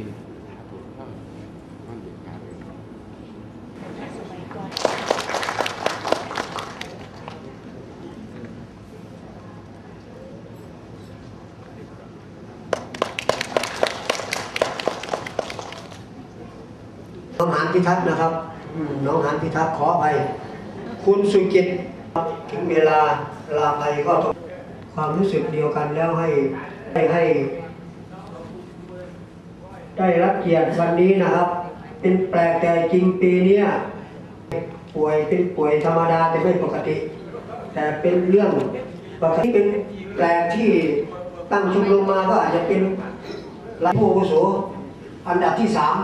ินผมก็มันเด็ดขาดเลยสมัยก่อนน้องหานพิทักษ์นะครับน้องหานพิทักษ์ขออภัยคุณสุจิตถึงเวลาลาไปก็ต้องความรู้สึกเดียวกันแล้วให้ให้ให้ ได้รับเกียรติวันนี้นะครับ เป็นแปลกแต่จริงปีนี้ป่วยเป็นป่วยธรรมดาแต่ไม่ปกติ แต่เป็นเรื่องปกติเป็นแปลกที่ตั้งชมรมมาก็อาจจะเป็นรายผู้อาวุโสอันดับที่สาม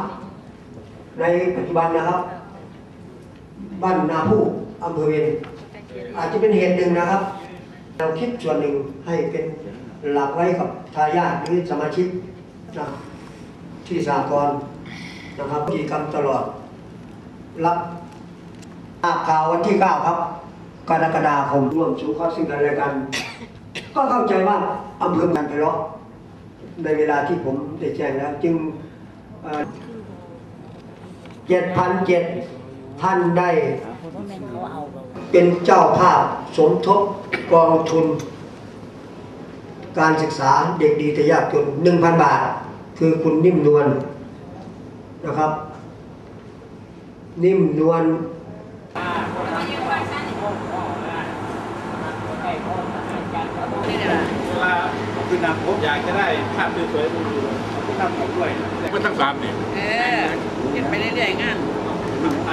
ในปัจจุบันนะครับ บ้านนาผู้อำเภอเวนอาจจะเป็นเหตุหนึ่งนะครับ เราคิดส่วนหนึ่งให้เป็นหลักไว้กับทายาทหรือสมาชิกนะ ที่สากลนะครับกิจกรรมตลอด รับทราข่าววันที่ 9 ครับกรกฎาคมร่วมสู่ข้อซึ่งกันและกัน ก็เข้าใจว่าอำเภอการไปเลาะในเวลาที่ผมได้แจ้งแล้ว จึงเจ็ดพันเจ็ดท่านได้เขาเอาเราเป็นเจ้าภาพสมทบกองทุน การศึกษาเด็กดีแต่ยากจนหนึ่งพันบาท คือคุณนิ่มนวลนะครับ นิ่มนวลเวลาคือนำผมอยากจะได้ภาพสวยๆดูๆทำผมด้วยมันทั้งสามเนี่ยเออเก็บไปเรื่อยๆงั้นทำไป